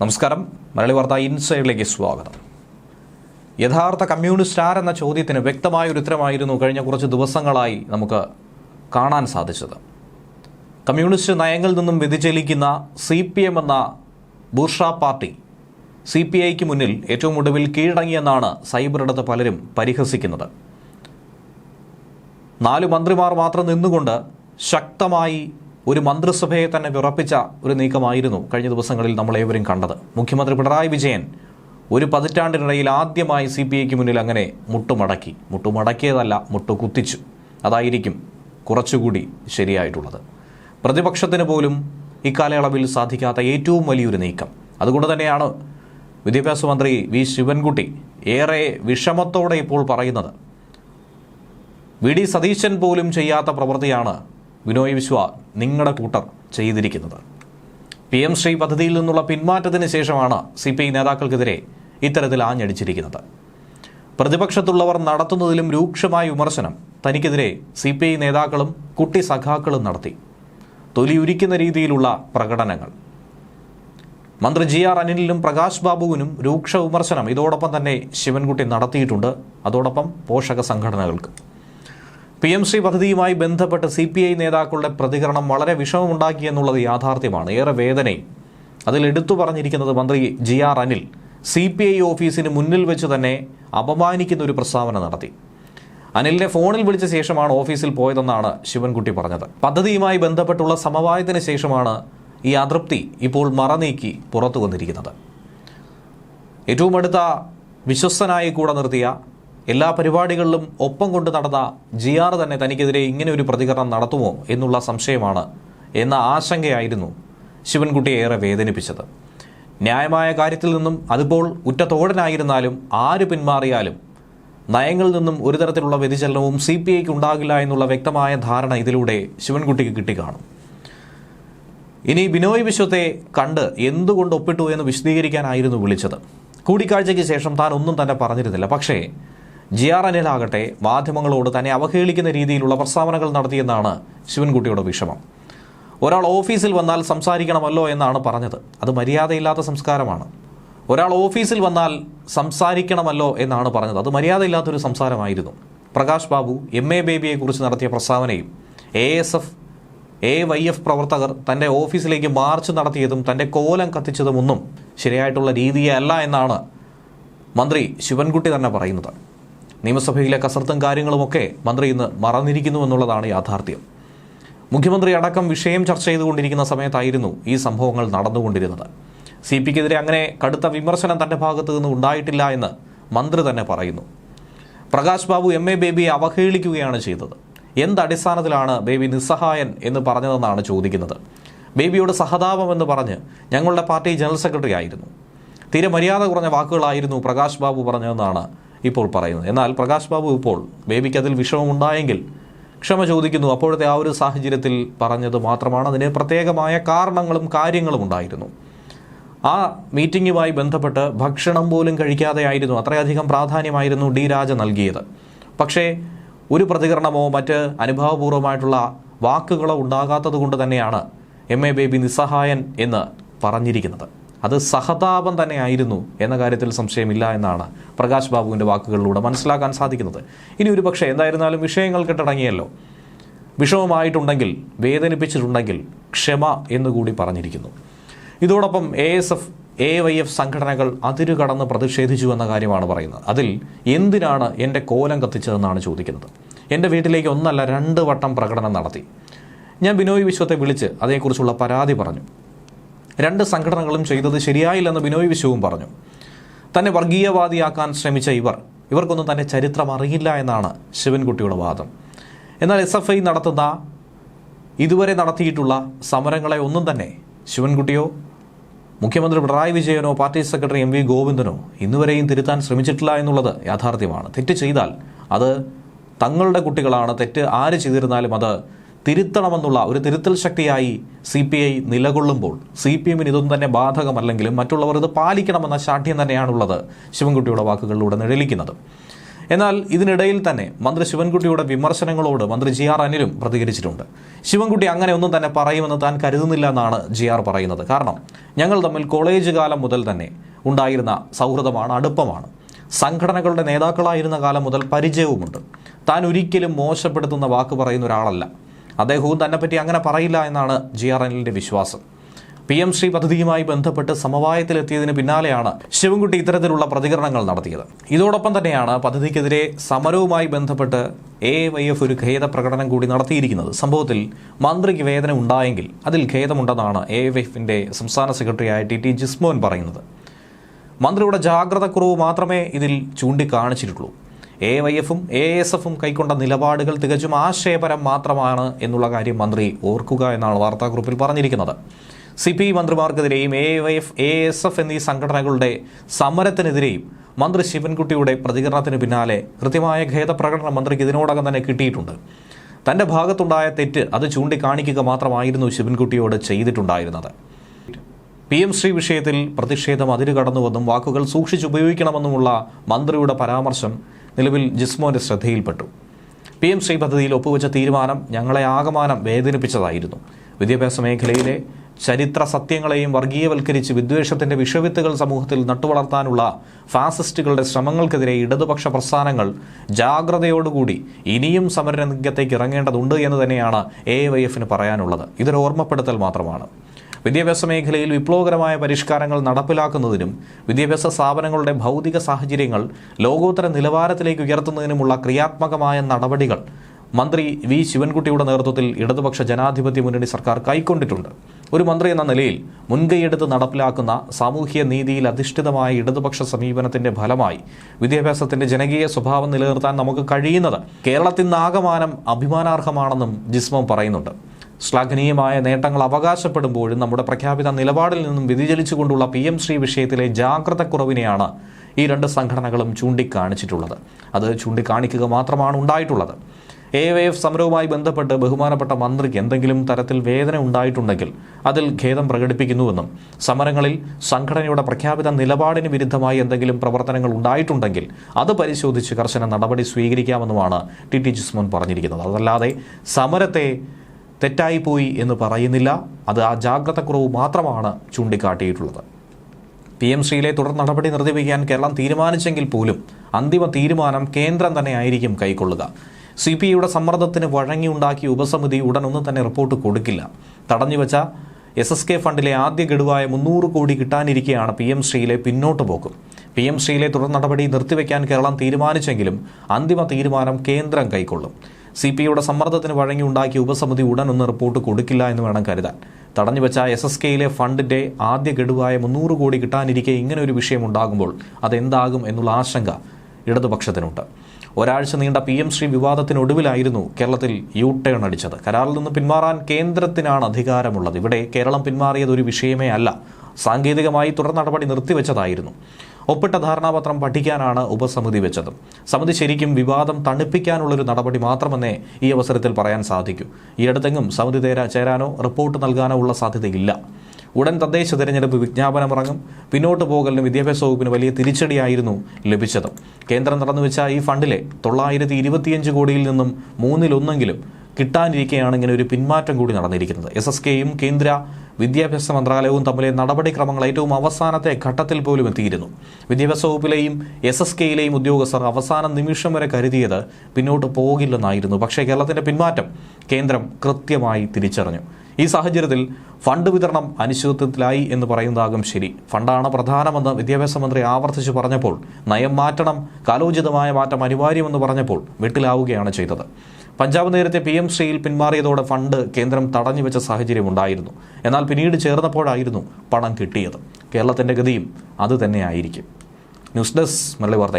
നമസ്കാരം. മലയാളി വാർത്ത ഇൻസൈഡിലേക്ക് സ്വാഗതം. യഥാർത്ഥ കമ്മ്യൂണിസ്റ്റ് ആരെന്ന ചോദ്യത്തിന് വ്യക്തമായ ഒരു ഉത്തരമായിരുന്നു കഴിഞ്ഞ കുറച്ച് ദിവസങ്ങളായി നമുക്ക് കാണാൻ സാധിച്ചത്. കമ്മ്യൂണിസ്റ്റ് നയങ്ങളിൽ നിന്നും വ്യതിചലിക്കുന്ന സി പി എം എന്ന ബൂർഷ പാർട്ടി സി പി ഐക്ക് മുന്നിൽ ഏറ്റവും ഒടുവിൽ കീഴടങ്ങിയെന്നാണ് സൈബറിടത്ത് പലരും പരിഹസിക്കുന്നത്. നാല് മന്ത്രിമാർ മാത്രം നിന്നുകൊണ്ട് ശക്തമായി ഒരു മന്ത്രിസഭയെ തന്നെ വിറപ്പിച്ച ഒരു നീക്കമായിരുന്നു കഴിഞ്ഞ ദിവസങ്ങളിൽ നമ്മൾ ഏവരും കണ്ടത്. മുഖ്യമന്ത്രി പിണറായി വിജയൻ ഒരു പതിറ്റാണ്ടിനിടയിൽ ആദ്യമായി സി പി ഐക്ക് മുന്നിൽ അങ്ങനെ മുട്ടുമടക്കി. മുട്ടുമടക്കിയതല്ല മുട്ടുകുത്തിച്ചു. അതായിരിക്കും കുറച്ചുകൂടി ശരിയായിട്ടുള്ളത്. പ്രതിപക്ഷത്തിന് പോലും ഇക്കാലയളവിൽ സാധിക്കാത്ത ഏറ്റവും വലിയൊരു നീക്കം. അതുകൊണ്ട് തന്നെയാണ് വിദ്യാഭ്യാസ മന്ത്രി വി ശിവൻകുട്ടി ഏറെ വിഷമത്തോടെ ഇപ്പോൾ പറയുന്നത്. വി ഡി സതീശൻ പോലും ചെയ്യാത്ത പ്രവൃത്തിയാണ് വിനോയ് വിശ്വ നിങ്ങളുടെ കൂട്ടർ ചെയ്തിരിക്കുന്നത്. പി എം ശ്രീ പദ്ധതിയിൽ നിന്നുള്ള പിന്മാറ്റത്തിന് ശേഷമാണ് സി പി ഐ നേതാക്കൾക്കെതിരെ ഇത്തരത്തിൽ ആഞ്ഞടിച്ചിരിക്കുന്നത്. പ്രതിപക്ഷത്തുള്ളവർ നടത്തുന്നതിലും രൂക്ഷമായ വിമർശനം തനിക്കെതിരെ സി പി ഐ നേതാക്കളും കുട്ടി സഖാക്കളും നടത്തി. തൊലിയുരിക്കുന്ന രീതിയിലുള്ള പ്രകടനങ്ങൾ. മന്ത്രി ജി ആർ അനിലിനും പ്രകാശ് ബാബുവിനും രൂക്ഷ വിമർശനം ഇതോടൊപ്പം തന്നെ ശിവൻകുട്ടി നടത്തിയിട്ടുണ്ട്. അതോടൊപ്പം പോഷക സംഘടനകൾക്ക്. പി എം ശ്രീ പദ്ധതിയുമായി ബന്ധപ്പെട്ട് സി പി ഐ നേതാക്കളുടെ പ്രതികരണം വളരെ വിഷമമുണ്ടാക്കി എന്നുള്ളത് യാഥാർത്ഥ്യമാണ്. ഏറെ വേദനയും. അതിൽ എടുത്തു പറഞ്ഞിരിക്കുന്നത് മന്ത്രി G R Anil C P I ഓഫീസിന് മുന്നിൽ വെച്ച് തന്നെ അപമാനിക്കുന്ന ഒരു പ്രസ്താവന നടത്തി. അനിലിനെ ഫോണിൽ വിളിച്ച ശേഷമാണ് ഓഫീസിൽ പോയതെന്നാണ് ശിവൻകുട്ടി പറഞ്ഞത്. പദ്ധതിയുമായി ബന്ധപ്പെട്ടുള്ള സമവായത്തിന് ശേഷമാണ് ഈ അതൃപ്തി ഇപ്പോൾ മറനീക്കി പുറത്തു വന്നിരിക്കുന്നത്. ഏറ്റവും അടുത്ത വിശ്വസ്തനായി കൂടെ നിർത്തിയ എല്ലാ പരിപാടികളിലും ഒപ്പം കൊണ്ട് നടന്ന ജി ആർ തന്നെ തനിക്കെതിരെ ഇങ്ങനെ ഒരു പ്രതികരണം നടത്തുമോ എന്നുള്ള സംശയമാണ് എന്ന ആശങ്കയായിരുന്നു ശിവൻകുട്ടിയെ ഏറെ വേദനിപ്പിച്ചത്. ന്യായമായ കാര്യത്തിൽ നിന്നും അതിപ്പോൾ ഉറ്റത്തോടനായിരുന്നാലും ആര് പിന്മാറിയാലും നയങ്ങളിൽ നിന്നും ഒരു തരത്തിലുള്ള വ്യതിചലനവും സി പി ഐക്ക് ഉണ്ടാകില്ല എന്നുള്ള വ്യക്തമായ ധാരണ ഇതിലൂടെ ശിവൻകുട്ടിക്ക് കിട്ടിക്കാണും. ഇനി ബിനോയ് വിശ്വത്തെ കണ്ട് എന്തുകൊണ്ട് ഒപ്പിട്ടു എന്ന് വിശദീകരിക്കാനായിരുന്നു വിളിച്ചത്. കൂടിക്കാഴ്ചയ്ക്ക് ശേഷം താൻ ഒന്നും തന്നെ പറഞ്ഞിരുന്നില്ല. പക്ഷേ ജി ആർ അനിലാകട്ടെ മാധ്യമങ്ങളോട് തന്നെ അവഹേളിക്കുന്ന രീതിയിലുള്ള പ്രസ്താവനകൾ നടത്തിയെന്നാണ് ശിവൻകുട്ടിയുടെ വിഷമം. ഒരാൾ ഓഫീസിൽ വന്നാൽ സംസാരിക്കണമല്ലോ എന്നാണ് പറഞ്ഞത്. അത് മര്യാദയില്ലാത്ത സംസ്കാരമാണ്. ഒരാൾ ഓഫീസിൽ വന്നാൽ സംസാരിക്കണമല്ലോ എന്നാണ് പറഞ്ഞത്. അത് മര്യാദയില്ലാത്തൊരു സംസാരമായിരുന്നു. പ്രകാശ് ബാബു എം എ ബേബിയെക്കുറിച്ച് നടത്തിയ പ്രസ്താവനയും A S F A Y F പ്രവർത്തകർ തന്റെ ഓഫീസിലേക്ക് മാർച്ച് നടത്തിയതും തന്റെ കോലം കത്തിച്ചതുമൊന്നും ശരിയായിട്ടുള്ള രീതിയല്ല എന്നാണ് മന്ത്രി ശിവൻകുട്ടി തന്നെ പറയുന്നത്. നിയമസഭയിലെ കസർത്തും കാര്യങ്ങളുമൊക്കെ മന്ത്രി ഇന്ന് മറന്നിരിക്കുന്നു എന്നുള്ളതാണ് യാഥാർത്ഥ്യം. മുഖ്യമന്ത്രി അടക്കം വിഷയം ചർച്ച ചെയ്തുകൊണ്ടിരിക്കുന്ന സമയത്തായിരുന്നു ഈ സംഭവങ്ങൾ നടന്നുകൊണ്ടിരുന്നത്. സി പിക്കെതിരെ അങ്ങനെ കടുത്ത വിമർശനം തന്റെ ഭാഗത്തു നിന്ന് ഉണ്ടായിട്ടില്ല എന്ന് മന്ത്രി തന്നെ പറയുന്നു. പ്രകാശ് ബാബു എം എ ബേബിയെ അവഹേളിക്കുകയാണ് ചെയ്തത്. എന്തടിസ്ഥാനത്തിലാണ് ബേബി നിസ്സഹായൻ എന്ന് പറഞ്ഞതെന്നാണ് ചോദിക്കുന്നത്. ബേബിയോട് സഹതാപം എന്ന് പറഞ്ഞ് ഞങ്ങളുടെ പാർട്ടി ജനറൽ സെക്രട്ടറി ആയിരുന്നു. തീരെ മര്യാദ കുറഞ്ഞ വാക്കുകളായിരുന്നു പ്രകാശ് ബാബു പറഞ്ഞതെന്നാണ് ഇപ്പോൾ പറയുന്നത്. എന്നാൽ പ്രകാശ് ബാബു ഇപ്പോൾ ബേബിക്ക് അതിൽ വിഷമമുണ്ടായെങ്കിൽ ക്ഷമ ചോദിക്കുന്നു. അപ്പോഴത്തെ ആ ഒരു സാഹചര്യത്തിൽ പറഞ്ഞത് മാത്രമാണ്. അതിന് പ്രത്യേകമായ കാരണങ്ങളും കാര്യങ്ങളും ഉണ്ടായിരുന്നു. ആ മീറ്റിങ്ങുമായി ബന്ധപ്പെട്ട് ഭക്ഷണം പോലും കഴിക്കാതെയായിരുന്നു അത്രയധികം പ്രാധാന്യമായിരുന്നു ഡി രാജ നൽകിയത്. പക്ഷേ ഒരു പ്രതികരണമോ മറ്റ് അനുഭാവപൂർവമായിട്ടുള്ള വാക്കുകളോ ഉണ്ടാകാത്തത് കൊണ്ട് തന്നെയാണ് എം എ ബേബി നിസ്സഹായൻ എന്ന് പറഞ്ഞിരിക്കുന്നത്. അത് സഹതാപം തന്നെയായിരുന്നു എന്ന കാര്യത്തിൽ സംശയമില്ല എന്നാണ് പ്രകാശ് ബാബുവിന്റെ വാക്കുകളിലൂടെ മനസ്സിലാക്കാൻ സാധിക്കുന്നത്. ഇനി ഒരു പക്ഷേ എന്തായിരുന്നാലും വിഷയങ്ങൾ കെട്ടടങ്ങിയല്ലോ. വിഷമമായിട്ടുണ്ടെങ്കിൽ വേദനിപ്പിച്ചിട്ടുണ്ടെങ്കിൽ ക്ഷമ എന്നുകൂടി പറഞ്ഞിരിക്കുന്നു. ഇതോടൊപ്പം A S F A Y F സംഘടനകൾ അതിരുകടന്ന് പ്രതിഷേധിച്ചു എന്ന കാര്യമാണ് പറയുന്നത്. അതിൽ എന്തിനാണ് എന്റെ കോലം കത്തിച്ചതെന്നാണ് ചോദിക്കുന്നത്. എന്റെ വീട്ടിലേക്ക് ഒന്നല്ല രണ്ട് വട്ടം പ്രകടനം നടത്തി. ഞാൻ ബിനോയ് വിശ്വത്തെ വിളിച്ച് അതേക്കുറിച്ചുള്ള പരാതി പറഞ്ഞു. രണ്ട് സംഘടനകളും ചെയ്തത് ശരിയായില്ലെന്ന് ബിനോയ് വിശ്വവും പറഞ്ഞു. തന്നെ വർഗീയവാദിയാക്കാൻ ശ്രമിച്ച ഇവർ ഇവർക്കൊന്നും തന്നെ ചരിത്രം അറിയില്ല എന്നാണ് ശിവൻകുട്ടിയുടെ വാദം. എന്നാൽ എസ് എഫ് ഐ നടത്തുന്ന ഇതുവരെ നടത്തിയിട്ടുള്ള സമരങ്ങളെ ഒന്നും തന്നെ ശിവൻകുട്ടിയോ മുഖ്യമന്ത്രി പിണറായി വിജയനോ പാർട്ടി സെക്രട്ടറി എം വി ഗോവിന്ദനോ ഇന്നുവരെയും തിരുത്താൻ ശ്രമിച്ചിട്ടില്ല എന്നുള്ളത് യാഥാർത്ഥ്യമാണ്. തെറ്റ് ചെയ്താൽ അത് തങ്ങളുടെ കുട്ടികളാണ് തെറ്റ് ആര് ചെയ്തിരുന്നാലും അത് തിരുത്തണമെന്നുള്ള ഒരു തിരുത്തൽ ശക്തിയായി സി പി ഐ നിലകൊള്ളുമ്പോൾ സി പി എമ്മിന് ഇതൊന്നും തന്നെ ബാധകമല്ലെങ്കിലും മറ്റുള്ളവർ ഇത് പാലിക്കണമെന്ന ശാഠ്യം തന്നെയാണുള്ളത് ശിവൻകുട്ടിയുടെ വാക്കുകളിലൂടെ നിഴലിക്കുന്നത്. എന്നാൽ ഇതിനിടയിൽ തന്നെ മന്ത്രി ശിവൻകുട്ടിയുടെ വിമർശനങ്ങളോട് മന്ത്രി ജി ആർ അനിലും പ്രതികരിച്ചിട്ടുണ്ട്. ശിവൻകുട്ടി അങ്ങനെ ഒന്നും തന്നെ പറയുമെന്ന് താൻ കരുതുന്നില്ല എന്നാണ് ജി ആർ പറയുന്നത്. കാരണം ഞങ്ങൾ തമ്മിൽ കോളേജ് കാലം മുതൽ തന്നെ ഉണ്ടായിരുന്ന സൗഹൃദമാണ് അടുപ്പമാണ്. സംഘടനകളുടെ നേതാക്കളായിരുന്ന കാലം മുതൽ പരിചയവുമുണ്ട്. താൻ ഒരിക്കലും മോശപ്പെടുത്തുന്ന വാക്ക് പറയുന്ന ഒരാളല്ല. അദ്ദേഹവും തന്നെപ്പറ്റി അങ്ങനെ പറയില്ല എന്നാണ് ജി ആർ എല്ലിന്റെ വിശ്വാസം. പി എം ശ്രീ പദ്ധതിയുമായി ബന്ധപ്പെട്ട് സമവായത്തിലെത്തിയതിന് പിന്നാലെയാണ് ശിവൻകുട്ടി ഇത്തരത്തിലുള്ള പ്രതികരണങ്ങൾ നടത്തിയത്. ഇതോടൊപ്പം തന്നെയാണ് പദ്ധതിക്കെതിരെ സമരവുമായി ബന്ധപ്പെട്ട് എ വൈ എഫ് ഒരു ഖേദ പ്രകടനം കൂടി നടത്തിയിരിക്കുന്നത്. സംഭവത്തിൽ മന്ത്രിക്ക് വേദന ഉണ്ടായെങ്കിൽ അതിൽ ഖേദമുണ്ടെന്നാണ് എ വൈ എഫിന്റെ സംസ്ഥാന സെക്രട്ടറിയായ ടി ടി ജിസ്മോൻ പറയുന്നത്. മന്ത്രിയുടെ ജാഗ്രതക്കുറവ് മാത്രമേ ഇതിൽ ചൂണ്ടിക്കാണിച്ചിട്ടുള്ളൂ. എ വൈ എഫും എ എസ് എഫും കൈക്കൊണ്ട നിലപാടുകൾ തികച്ചും ആശയപരം മാത്രമാണ് എന്നുള്ള കാര്യം മന്ത്രി ഓർക്കുക എന്നാണ് വാർത്താക്കുറിപ്പിൽ പറഞ്ഞിരിക്കുന്നത്. C P മന്ത്രിമാർക്കെതിരെയും A Y F A S F എന്നീ സംഘടനകളുടെ സമരത്തിനെതിരെയും മന്ത്രി ശിവൻകുട്ടിയുടെ പ്രതികരണത്തിന് പിന്നാലെ കൃത്യമായ ഖേദപ്രകടനം മന്ത്രിക്ക് ഇതിനോടകം തന്നെ കിട്ടിയിട്ടുണ്ട്. തന്റെ ഭാഗത്തുണ്ടായ തെറ്റ് അത് ചൂണ്ടിക്കാണിക്കുക മാത്രമായിരുന്നു ശിവൻകുട്ടിയോട് ചെയ്തിട്ടുണ്ടായിരുന്നത്. പി എം ശ്രീ വിഷയത്തിൽ പ്രതിഷേധം അതിരുകടന്നുവെന്നും വാക്കുകൾ സൂക്ഷിച്ചുപയോഗിക്കണമെന്നുമുള്ള മന്ത്രിയുടെ പരാമർശം നിലവിൽ ജിസ്മോന്റെ ശ്രദ്ധയിൽപ്പെട്ടു. പി എം ശ്രീ പദ്ധതിയിൽ ഒപ്പുവെച്ച തീരുമാനം ഞങ്ങളെ ആകമാനം വേദനിപ്പിച്ചതായിരുന്നു. വിദ്യാഭ്യാസ മേഖലയിലെ ചരിത്ര സത്യങ്ങളെയും വർഗീയവൽക്കരിച്ച് വിദ്വേഷത്തിന്റെ വിഷവിത്തുകൾ സമൂഹത്തിൽ നട്ടുവളർത്താനുള്ള ഫാസിസ്റ്റുകളുടെ ശ്രമങ്ങൾക്കെതിരെ ഇടതുപക്ഷ പ്രസ്ഥാനങ്ങൾ ജാഗ്രതയോടുകൂടി ഇനിയും സമരരംഗത്തേക്ക് ഇറങ്ങേണ്ടതുണ്ട് എന്ന് തന്നെയാണ് എ വൈ എഫിന് പറയാനുള്ളത്. ഇതൊരു ഓർമ്മപ്പെടുത്തൽ മാത്രമാണ്. വിദ്യാഭ്യാസ മേഖലയിൽ വിപ്ലവകരമായ പരിഷ്കാരങ്ങൾ നടപ്പിലാക്കുന്നതിനും വിദ്യാഭ്യാസ സ്ഥാപനങ്ങളുടെ ഭൗതിക സാഹചര്യങ്ങൾ ലോകോത്തര നിലവാരത്തിലേക്ക് ഉയർത്തുന്നതിനുമുള്ള ക്രിയാത്മകമായ നടപടികൾ മന്ത്രി വി. ശിവൻകുട്ടിയുടെ നേതൃത്വത്തിൽ ഇടതുപക്ഷ ജനാധിപത്യ മുന്നണി സർക്കാർ കൈക്കൊണ്ടിട്ടുണ്ട്. ഒരു മന്ത്രി എന്ന നിലയിൽ മുൻകൈയെടുത്ത് നടപ്പിലാക്കുന്ന സാമൂഹ്യ നീതിയിൽ അധിഷ്ഠിതമായ ഇടതുപക്ഷ സമീപനത്തിന്റെ ഫലമായി വിദ്യാഭ്യാസത്തിന്റെ ജനകീയ സ്വഭാവം നിലനിർത്താൻ നമുക്ക് കഴിയുന്നത് കേരളത്തിനാകമാനം അഭിമാനാർഹമാണെന്നും ജിസ്മം പറയുന്നുണ്ട്. ശ്ലാഘനീയമായ നേട്ടങ്ങൾ അവകാശപ്പെടുമ്പോഴും നമ്മുടെ പ്രഖ്യാപിത നിലപാടിൽ നിന്നും വ്യതിചലിച്ചുകൊണ്ടുള്ള പി എം ശ്രീ വിഷയത്തിലെ ജാഗ്രതക്കുറവിനെയാണ് ഈ രണ്ട് സംഘടനകളും ചൂണ്ടിക്കാണിച്ചിട്ടുള്ളത്. അത് ചൂണ്ടിക്കാണിക്കുക മാത്രമാണ് ഉണ്ടായിട്ടുള്ളത്. എ വൈ എഫ് സമരവുമായി ബന്ധപ്പെട്ട് ബഹുമാനപ്പെട്ട മന്ത്രിക്ക് എന്തെങ്കിലും തരത്തിൽ വേദന ഉണ്ടായിട്ടുണ്ടെങ്കിൽ അതിൽ ഖേദം പ്രകടിപ്പിക്കുന്നുവെന്നും സമരങ്ങളിൽ സംഘടനയുടെ പ്രഖ്യാപിത നിലപാടിന് വിരുദ്ധമായി എന്തെങ്കിലും പ്രവർത്തനങ്ങൾ ഉണ്ടായിട്ടുണ്ടെങ്കിൽ അത് പരിശോധിച്ച് കർശന നടപടി സ്വീകരിക്കാമെന്നുമാണ് ടി ടി ജിസ്മോൻ പറഞ്ഞിരിക്കുന്നത്. അതല്ലാതെ സമരത്തെ തെറ്റായിപ്പോയി എന്ന് പറയുന്നില്ല. അത് ആ ജാഗ്രതക്കുറവ് മാത്രമാണ് ചൂണ്ടിക്കാട്ടിയിട്ടുള്ളത്. പി എം ശ്രീയിലെ തുടർ നടപടി നിർദ്ദേശിക്കാൻ കേരളം തീരുമാനിച്ചെങ്കിൽ പോലും അന്തിമ തീരുമാനം കേന്ദ്രം തന്നെ ആയിരിക്കും കൈക്കൊള്ളുക. സി പി ഐയുടെ സമ്മർദ്ദത്തിന് വഴങ്ങിയുണ്ടാക്കിയ ഉപസമിതി ഉടനൊന്നും തന്നെ റിപ്പോർട്ട് കൊടുക്കില്ല. തടഞ്ഞുവെച്ച എസ് എസ് കെ ഫണ്ടിലെ ആദ്യ ഗഡുവായ മുന്നൂറ് കോടി കിട്ടാനിരിക്കെയാണ് പി എം ശ്രീയിലെ പിന്നോട്ട് പോക്കും. പി എം ശ്രീയിലെ തുടർ നടപടി നിർത്തിവെക്കാൻ കേരളം തീരുമാനിച്ചെങ്കിലും അന്തിമ തീരുമാനം കേന്ദ്രം കൈക്കൊള്ളും. സി പി ഐയുടെ സമ്മർദ്ദത്തിന് വഴങ്ങി ഉണ്ടാക്കിയ ഉപസമിതി ഉടൻ ഒന്ന് റിപ്പോർട്ട് കൊടുക്കില്ല എന്ന് വേണം കരുതാൻ. തടഞ്ഞുവെച്ച എസ് എസ് കെയിലെ ഫണ്ടിന്റെ ആദ്യ ഗഡുവായ മുന്നൂറ് കോടി കിട്ടാനിരിക്കെ ഇങ്ങനെ ഒരു വിഷയം ഉണ്ടാകുമ്പോൾ അതെന്താകും എന്നുള്ള ആശങ്ക ഇടതുപക്ഷത്തിനുണ്ട്. ഒരാഴ്ച നീണ്ട പി എം ശ്രീ വിവാദത്തിനൊടുവിലായിരുന്നു കേരളത്തിൽ യു ടേൺ അടിച്ചത്. കരാറിൽ നിന്ന് പിന്മാറാൻ കേന്ദ്രത്തിനാണ് അധികാരമുള്ളത്. ഇവിടെ കേരളം പിന്മാറിയത് ഒരു വിഷയമേ അല്ല. സാങ്കേതികമായി തുടർ നടപടി നിർത്തിവെച്ചതായിരുന്നു. ഒപ്പിട്ട ധാരണാപത്രം പഠിക്കാനാണ് ഉപസമിതി വെച്ചത്. സമിതി ശരിക്കും വിവാദം തണുപ്പിക്കാനുള്ളൊരു നടപടി മാത്രമെന്നേ ഈ അവസരത്തിൽ പറയാൻ സാധിക്കൂ. ഈ സമിതി തേരാ ചേരാനോ റിപ്പോർട്ട് നൽകാനോ ഉള്ള സാധ്യതയില്ല. ഉടൻ തദ്ദേശ തെരഞ്ഞെടുപ്പ് വിജ്ഞാപനമിറങ്ങും. പിന്നോട്ട് പോകലിന് വിദ്യാഭ്യാസ വകുപ്പിന് വലിയ തിരിച്ചടിയായിരുന്നു ലഭിച്ചത്. കേന്ദ്രം നടന്നുവെച്ച ഈ ഫണ്ടിലെ തൊള്ളായിരത്തി ഇരുപത്തിയഞ്ച് കോടിയിൽ നിന്നും മൂന്നിലൊന്നെങ്കിലും കിട്ടാനിരിക്കെയാണ് ഇങ്ങനെ ഒരു പിന്മാറ്റം കൂടി നടന്നിരിക്കുന്നത്. എസ് എസ് കെയും കേന്ദ്ര വിദ്യാഭ്യാസ മന്ത്രാലയവും തമ്മിലെ നടപടിക്രമങ്ങൾ ഏറ്റവും അവസാനത്തെ ഘട്ടത്തിൽ പോലും എത്തിയിരുന്നു. വിദ്യാഭ്യാസ വകുപ്പിലെയും എസ് എസ് കെയിലെയും ഉദ്യോഗസ്ഥർ അവസാന നിമിഷം വരെ കരുതിയത് പിന്നോട്ട് പോകില്ലെന്നായിരുന്നു. പക്ഷേ കേരളത്തിന്റെ പിന്മാറ്റം കേന്ദ്രം കൃത്യമായി തിരിച്ചറിഞ്ഞു. ഈ സാഹചര്യത്തിൽ ഫണ്ട് വിതരണം അനിശ്ചിതത്വത്തിലായി എന്ന് പറയുന്നതാകും ശരി. ഫണ്ടാണ് പ്രധാനമെന്ന് വിദ്യാഭ്യാസ മന്ത്രി ആവർത്തിച്ചു പറഞ്ഞപ്പോൾ നയം മാറ്റണം കാലോചിതമായ മാറ്റം അനിവാര്യമെന്ന് പറഞ്ഞപ്പോൾ വെട്ടിലാവുകയാണ് ചെയ്തത്. പഞ്ചാബ് നേരത്തെ പി എം ശ്രീയിൽ പിന്മാറിയതോടെ ഫണ്ട് കേന്ദ്രം തടഞ്ഞുവെച്ച സാഹചര്യം ഉണ്ടായിരുന്നു. എന്നാൽ പിന്നീട് ചേർന്നപ്പോഴായിരുന്നു പണം കിട്ടിയത്. കേരളത്തിന്റെ ഗതിയും അത് തന്നെയായിരിക്കും. ന്യൂസ് ഡെസ്ക് മല്ലി വാർത്ത